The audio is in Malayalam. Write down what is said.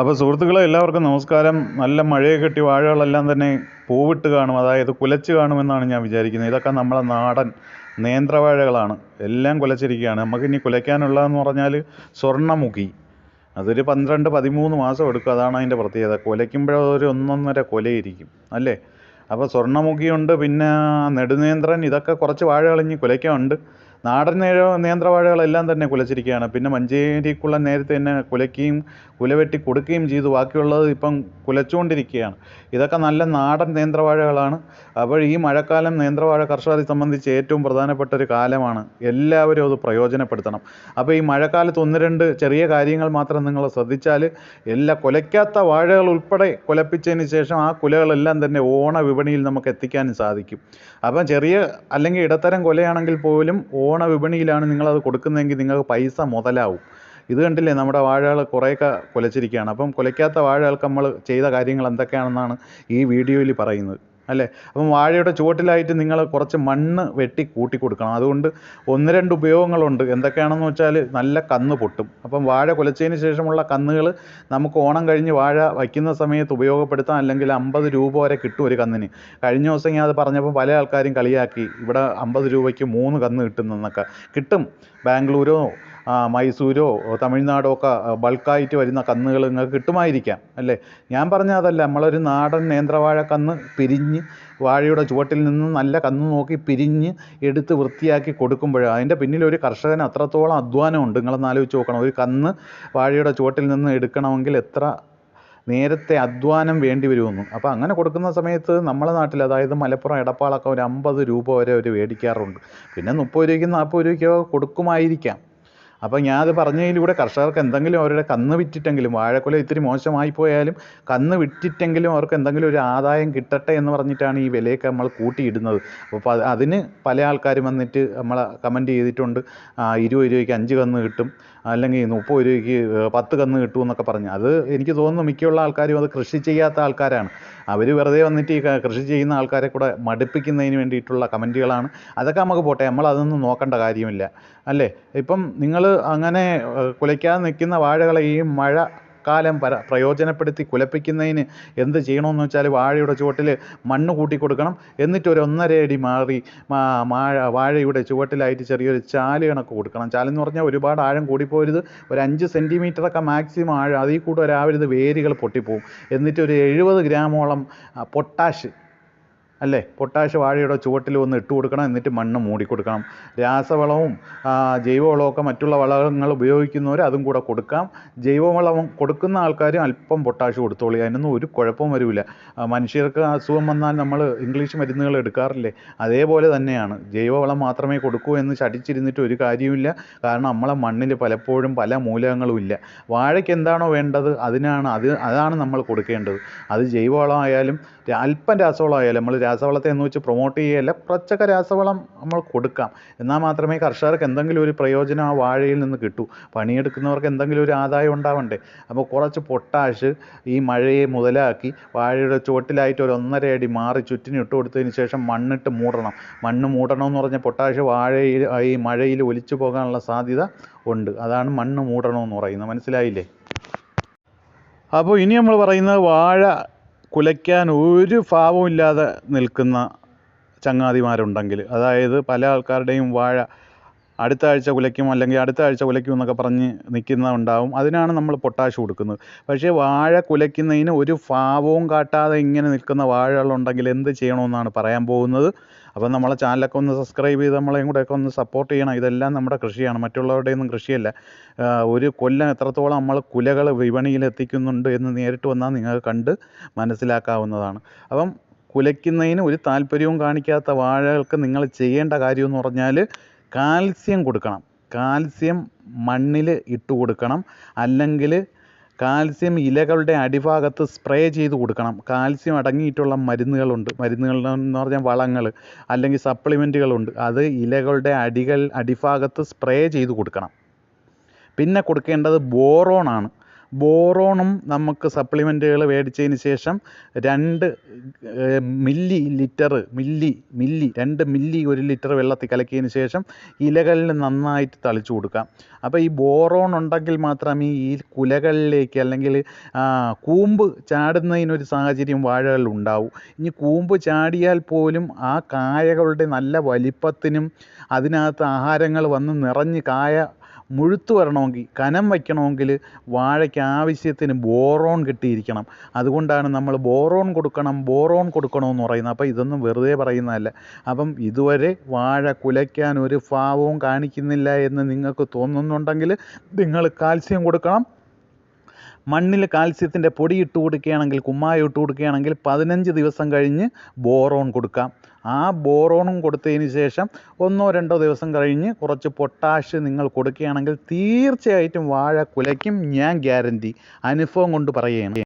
അപ്പോൾ സുഹൃത്തുക്കളെ എല്ലാവർക്കും നമസ്കാരം. നല്ല മഴയെ കെട്ടി വാഴകളെല്ലാം തന്നെ പൂവിട്ട് കാണും. അതായത് കുലച്ച് കാണുമെന്നാണ് ഞാൻ വിചാരിക്കുന്നത്. ഇതൊക്കെ നമ്മളെ നാടൻ നേന്ത്രവാഴകളാണ്. എല്ലാം കുലച്ചിരിക്കുകയാണ്. നമുക്കിനി കുലയ്ക്കാനുള്ളതെന്ന് പറഞ്ഞാൽ സ്വർണമുഖി അതൊരു പന്ത്രണ്ട് പതിമൂന്ന് മാസം എടുക്കും. അതാണ് അതിന്റെ പ്രത്യേകത. കുലയ്ക്കുമ്പോഴോ ഒരു ഒന്നൊന്നര കുലയിരിക്കും. അല്ലേ? അപ്പോൾ സ്വർണമുഖിയുണ്ട് പിന്നെ നെടുനേന്ത്രൻ. ഇതൊക്കെ കുറച്ച് വാഴകൾ ഇനി കുലയ്ക്കാനുണ്ട്. നാടൻ നേഴ നേന്ത്രവാഴകളെല്ലാം തന്നെ കുലച്ചിരിക്കുകയാണ്. പിന്നെ മഞ്ചേരിക്കുള്ള നേരത്തെ തന്നെ കുലയ്ക്കുകയും കുലവെട്ടി കൊടുക്കുകയും ചെയ്തു. ബാക്കിയുള്ളത് ഇപ്പം കുലച്ചുകൊണ്ടിരിക്കുകയാണ്. ഇതൊക്കെ നല്ല നാടൻ നേന്ത്രവാഴകളാണ്. അപ്പോൾ ഈ മഴക്കാലം നേന്ത്രവാഴ കർഷകരെ സംബന്ധിച്ച് ഏറ്റവും പ്രധാനപ്പെട്ട ഒരു കാലമാണ്. എല്ലാവരും അത് പ്രയോജനപ്പെടുത്തണം. അപ്പോൾ ഈ മഴക്കാലത്ത് ഒന്ന് രണ്ട് ചെറിയ കാര്യങ്ങൾ മാത്രം നിങ്ങൾ ശ്രദ്ധിച്ചാൽ എല്ലാ കുലയ്ക്കാത്ത വാഴകൾ ഉൾപ്പെടെ കുലപ്പിച്ചതിന് ശേഷം ആ കുലകളെല്ലാം തന്നെ ഓണ വിപണിയിൽ നമുക്ക് എത്തിക്കാനും സാധിക്കും. അപ്പം ചെറിയ അല്ലെങ്കിൽ ഇടത്തരം കുലയാണെങ്കിൽ പോലും ഓണ വിപണിയിലാണ് നിങ്ങളത് കൊടുക്കുന്നതെങ്കിൽ നിങ്ങൾക്ക് പൈസ മുതലാവും. ഇത് കണ്ടില്ലേ നമ്മുടെ വാഴകൾ കുറേയൊക്കെ കുലച്ചിരിക്കുകയാണ്. അപ്പം കുലയ്ക്കാത്ത വാഴകൾക്ക് നമ്മൾ ചെയ്ത കാര്യങ്ങൾ എന്തൊക്കെയാണെന്നാണ് ഈ വീഡിയോയിൽ പറയുന്നത്. അല്ലേ? അപ്പം വാഴയുടെ ചുവട്ടിലായിട്ട് നിങ്ങൾ കുറച്ച് മണ്ണ് വെട്ടി കൂട്ടി കൊടുക്കണം അതുകൊണ്ട് ഒന്ന് രണ്ട് ഉപയോഗങ്ങളുണ്ട്. എന്തൊക്കെയാണെന്ന് വെച്ചാൽ നല്ല കന്ന് പൊട്ടും. അപ്പം വാഴ കുലച്ചതിന് ശേഷമുള്ള കന്നുകൾ നമുക്ക് ഓണം കഴിഞ്ഞ് വാഴ വയ്ക്കുന്ന സമയത്ത് ഉപയോഗപ്പെടുത്താം. അല്ലെങ്കിൽ അമ്പത് രൂപ വരെ കിട്ടും ഒരു കന്നിന്. കഴിഞ്ഞ ദിവസം ഞാൻ അത് പറഞ്ഞപ്പോൾ പല ആൾക്കാരും കളിയാക്കി. ഇവിടെ അമ്പത് രൂപയ്ക്ക് മൂന്ന് കന്ന് കിട്ടുന്നെന്നൊക്കെ കിട്ടും. ബാംഗ്ലൂരോ മൈസൂരോ തമിഴ്നാടോ ഒക്കെ ബൾക്കായിട്ട് വരുന്ന കന്നുകൾ നിങ്ങൾക്ക് കിട്ടുമായിരിക്കാം അല്ലേ? ഞാൻ പറഞ്ഞ അതല്ല നമ്മളൊരു നാടൻ നേന്ത്രവാഴ കന്ന് പിരിഞ്ഞ് വാഴയുടെ ചുവട്ടിൽ നിന്ന് നല്ല കന്ന് നോക്കി പിരിഞ്ഞ് എടുത്ത് വൃത്തിയാക്കി കൊടുക്കുമ്പോൾ അതിന്റെ പിന്നിലൊരു കർഷകന് അത്രത്തോളം അധ്വാനമുണ്ട് നിങ്ങളൊന്ന് ആലോചിച്ച് നോക്കണം. ഒരു കന്ന് വാഴയുടെ ചുവട്ടിൽ നിന്ന് എടുക്കണമെങ്കിൽ എത്ര നേരത്തെ അധ്വാനം വേണ്ടി വരുമെന്ന്. അപ്പോൾ അങ്ങനെ കൊടുക്കുന്ന സമയത്ത് നമ്മളെ നാട്ടിൽ അതായത് മലപ്പുറം എടപ്പാളൊക്കെ ഒരു അമ്പത് രൂപ വരെ അവർ മേടിക്കാറുണ്ട്. പിന്നെ മുപ്പത് രൂപയ്ക്കും നാൽപ്പത് രൂപയ്ക്കോ കൊടുക്കുമായിരിക്കാം. അപ്പോൾ ഞാൻ ഞാനത് പറഞ്ഞതിലൂടെ കർഷകർക്ക് എന്തെങ്കിലും അവരുടെ കന്ന് വിറ്റിട്ടെങ്കിലും വാഴക്കുല ഇത്തിരി മോശമായി പോയാലും കന്ന് വിറ്റിട്ടെങ്കിലും അവർക്ക് എന്തെങ്കിലും ഒരു ആദായം കിട്ടട്ടെ എന്ന് പറഞ്ഞിട്ടാണ് ഈ വിലയൊക്കെ നമ്മൾ കൂട്ടിയിടുന്നത്. അപ്പോൾ അതിന് പല ആൾക്കാരും വന്നിട്ട് നമ്മൾ കമന്റ് ചെയ്തിട്ടുണ്ട്. ഇരുപത് രൂപയ്ക്ക് അഞ്ച് കന്ന് കിട്ടും അല്ലെങ്കിൽ മുപ്പത് രൂപയ്ക്ക് പത്ത് കന്ന് കിട്ടും എന്നൊക്കെ പറഞ്ഞു. അത് എനിക്ക് തോന്നുന്നു മിക്കുള്ള ആൾക്കാരും അത് കൃഷി ചെയ്യാത്ത ആൾക്കാരാണ്. അവർ വെറുതെ വന്നിട്ട് ഈ കൃഷി ചെയ്യുന്ന ആൾക്കാരെ കൂടെ മടുപ്പിക്കുന്നതിന് വേണ്ടിയിട്ടുള്ള കമന്റുകളാണ്. അതൊക്കെ നമുക്ക് പോട്ടെ നമ്മൾ അതൊന്നും നോക്കേണ്ട കാര്യമില്ല. അല്ലേ? ഇപ്പം നിങ്ങൾ അങ്ങനെ കുലയ്ക്കാൻ നിൽക്കുന്ന വാഴകളെ ഈ മഴ കാലം പര പ്രയോജനപ്പെടുത്തി കുലപ്പിക്കുന്നതിന് എന്ത് ചെയ്യണമെന്ന് വെച്ചാൽ വാഴയുടെ ചുവട്ടിൽ മണ്ണ് കൂട്ടി കൊടുക്കണം എന്നിട്ട് ഒരു ഒന്നര അടി മാറി മാ- വാഴ വാഴയുടെ ചുവട്ടിലായിട്ട് ചെറിയൊരു ചാൽ കണക്ക് കൊടുക്കണം. ചാലെന്ന് പറഞ്ഞാൽ ഒരുപാട് ആഴം കൂടിപ്പോരുത്. ഒരു അഞ്ച് സെന്റിമീറ്ററൊക്കെ മാക്സിമം ആഴം. അതിൽ കൂടുതലാവരുത് വേരുകൾ പൊട്ടിപ്പോവും. എന്നിട്ട് ഒരു എഴുപത് ഗ്രാമോളം പൊട്ടാഷ് അല്ലേ? പൊട്ടാഷ് വാഴയുടെ ചുവട്ടിൽ ഒന്ന് ഇട്ട് കൊടുക്കണം എന്നിട്ട് മണ്ണ് മൂടിക്കൊടുക്കണം രാസവളവും ജൈവവളമൊക്കെ മറ്റുള്ള വളങ്ങൾ ഉപയോഗിക്കുന്നവർ അതും കൂടെ കൊടുക്കാം. ജൈവവളം കൊടുക്കുന്ന ആൾക്കാരും അല്പം പൊട്ടാഷ് കൊടുത്തോളി അതിനൊന്നും ഒരു കുഴപ്പവും വരില്ല മനുഷ്യർക്ക് അസുഖം വന്നാൽ നമ്മൾ ഇംഗ്ലീഷ് മരുന്നുകൾ എടുക്കാറില്ലേ? അതേപോലെ തന്നെയാണ്. ജൈവവളം മാത്രമേ കൊടുക്കൂ എന്ന് ചടിച്ചിരുന്നിട്ട് ഒരു കാര്യവുമില്ല. കാരണം നമ്മളെ മണ്ണിൽ പലപ്പോഴും പല മൂലകങ്ങളും ഇല്ല. വാഴയ്ക്ക് എന്താണോ വേണ്ടത് അതിനാണ് അത് അതാണ് നമ്മൾ കൊടുക്കേണ്ടത്. അത് ജൈവവളമായാലും അല്പം രാസവളമായാലും നമ്മൾ രാസവളത്തെ എന്ന് വെച്ച് പ്രൊമോട്ട് ചെയ്യുകയല്ല കുറച്ചൊക്കെ രാസവളം നമ്മൾ കൊടുക്കാം. എന്നാൽ മാത്രമേ കർഷകർക്ക് എന്തെങ്കിലും ഒരു പ്രയോജനം ആ വാഴയിൽ നിന്ന് കിട്ടൂ. പണിയെടുക്കുന്നവർക്ക് എന്തെങ്കിലും ഒരു ആദായം ഉണ്ടാവണ്ടേ? അപ്പോൾ കുറച്ച് പൊട്ടാഷ് ഈ മഴയെ മുതലാക്കി വാഴയുടെ ചുവട്ടിലായിട്ട് ഒരു ഒന്നര അടി മാറി ചുറ്റിന് ഇട്ട് കൊടുത്തതിന് ശേഷം മണ്ണിട്ട് മൂടണം. മണ്ണ് മൂടണമെന്ന് പറഞ്ഞാൽ പൊട്ടാഷ് വാഴയിൽ ഈ മഴയിൽ ഒലിച്ചു പോകാനുള്ള സാധ്യത ഉണ്ട്. അതാണ് മണ്ണ് മൂടണമെന്ന് പറയുന്നത്. മനസ്സിലായില്ലേ? അപ്പോൾ ഇനി നമ്മൾ പറയുന്നത് വാഴ കുലയ്ക്കാൻ ഒരു ഭാവവും ഇല്ലാതെ നിൽക്കുന്ന ചങ്ങാതിമാരുണ്ടെങ്കിൽ അതായത് പല ആൾക്കാരുടെയും വാഴ അടുത്ത ആഴ്ച കുലയ്ക്കും അല്ലെങ്കിൽ അടുത്ത ആഴ്ച കുലയ്ക്കും എന്നൊക്കെ പറഞ്ഞ് നിൽക്കുന്നുണ്ടാവും അതിനാണ് നമ്മൾ പൊട്ടാഷ് കൊടുക്കുന്നത്. പക്ഷേ വാഴ കുലയ്ക്കുന്നതിന് ഒരു ഭാവവും കാട്ടാതെ ഇങ്ങനെ നിൽക്കുന്ന വാഴകളുണ്ടെങ്കിൽ എന്ത് ചെയ്യണമെന്നാണ് പറയാൻ പോകുന്നത്. അപ്പം നമ്മളെ ചാനലൊക്കെ ഒന്ന് സബ്സ്ക്രൈബ് ചെയ്ത് നമ്മളെയും കൂടെയൊക്കെ ഒന്ന് സപ്പോർട്ട് ചെയ്യണം. ഇതെല്ലാം നമ്മുടെ കൃഷിയാണ്. മറ്റുള്ളവരുടെയൊന്നും കൃഷിയല്ല. ഒരു കൊല്ലം എത്രത്തോളം നമ്മൾ കുലകൾ വിപണിയിൽ എത്തിക്കുന്നുണ്ട് എന്ന് നേരിട്ട് വന്നാൽ നിങ്ങൾക്ക് കണ്ട് മനസ്സിലാക്കാവുന്നതാണ്. അപ്പം കുലയ്ക്കുന്നതിന് ഒരു താല്പര്യവും കാണിക്കാത്ത വാഴകൾക്ക് നിങ്ങൾ ചെയ്യേണ്ട കാര്യം എന്ന് പറഞ്ഞാൽ കാൽസ്യം കൊടുക്കണം. കാൽസ്യം മണ്ണിൽ ഇട്ട് കൊടുക്കണം. അല്ലെങ്കിൽ കാൽസ്യം ഇലകളുടെ അടിഭാഗത്ത് സ്പ്രേ ചെയ്ത് കൊടുക്കണം. കാൽസ്യം അടങ്ങിയിട്ടുള്ള മരുന്നുകളുണ്ട്. മരുന്നുകൾ എന്ന് പറഞ്ഞാൽ വളങ്ങൾ അല്ലെങ്കിൽ സപ്ലിമെന്റുകളുണ്ട്. അത് ഇലകളുടെ അടികൾ അടിഭാഗത്ത് സ്പ്രേ ചെയ്ത് കൊടുക്കണം. പിന്നെ കൊടുക്കേണ്ടത് ബോറോണാണ് ബോറോണും നമുക്ക് സപ്ലിമെന്റുകൾ മേടിച്ചതിന് ശേഷം രണ്ട് മില്ലി ലിറ്റർ മില്ലി മില്ലി രണ്ട് മില്ലി ഒരു ലിറ്റർ വെള്ളത്തിൽ കലക്കിയതിന് ശേഷം ഇലകളിൽ നന്നായിട്ട് തളിച്ചു കൊടുക്കാം. അപ്പോൾ ഈ ബോറോൺ ഉണ്ടെങ്കിൽ മാത്രമേ ഈ കുലകളിലേക്ക് അല്ലെങ്കിൽ കൂമ്പ് ചാടുന്നതിനൊരു സാഹചര്യം വാഴകളിൽ ഉണ്ടാവും. ഇനി കൂമ്പ് ചാടിയാൽ പോലും ആ കായകളുടെ നല്ല വലിപ്പത്തിനും അതിനകത്ത് ആഹാരങ്ങൾ വന്ന് നിറഞ്ഞ് കായ മുഴുത്ത് വരണമെങ്കിൽ കനം വയ്ക്കണമെങ്കിൽ വാഴയ്ക്ക് ആവശ്യത്തിന് ബോറോൺ കിട്ടിയിരിക്കണം. അതുകൊണ്ടാണ് നമ്മൾ ബോറോൺ കൊടുക്കണം ബോറോൺ കൊടുക്കണമെന്ന് പറയുന്നത്. അപ്പോൾ ഇതൊന്നും വെറുതെ പറയുന്നതല്ല. അപ്പം ഇതുവരെ വാഴ കുലയ്ക്കാൻ ഒരു ഭാവവും കാണിക്കുന്നില്ല എന്ന് നിങ്ങൾക്ക് തോന്നുന്നുണ്ടെങ്കിൽ നിങ്ങൾ കാൽസ്യം കൊടുക്കണം. മണ്ണിൽ കാൽസ്യത്തിന്റെ പൊടി ഇട്ട് കൊടുക്കുകയാണെങ്കിൽ കുമ്മായം ഇട്ട് കൊടുക്കുകയാണെങ്കിൽ പതിനഞ്ച് ദിവസം കഴിഞ്ഞ് ബോറോൺ കൊടുക്കാം. ആ ബോറോണും കൊടുത്തതിന് ശേഷം ഒന്നോ രണ്ടോ ദിവസം കഴിഞ്ഞ് കുറച്ച് പൊട്ടാഷ് നിങ്ങൾ കൊടുക്കുകയാണെങ്കിൽ തീർച്ചയായിട്ടും വാഴ കുലയ്ക്കും ഞാൻ ഗ്യാരന്റി. അനുഭവം കൊണ്ട് പറയുകയാണ്.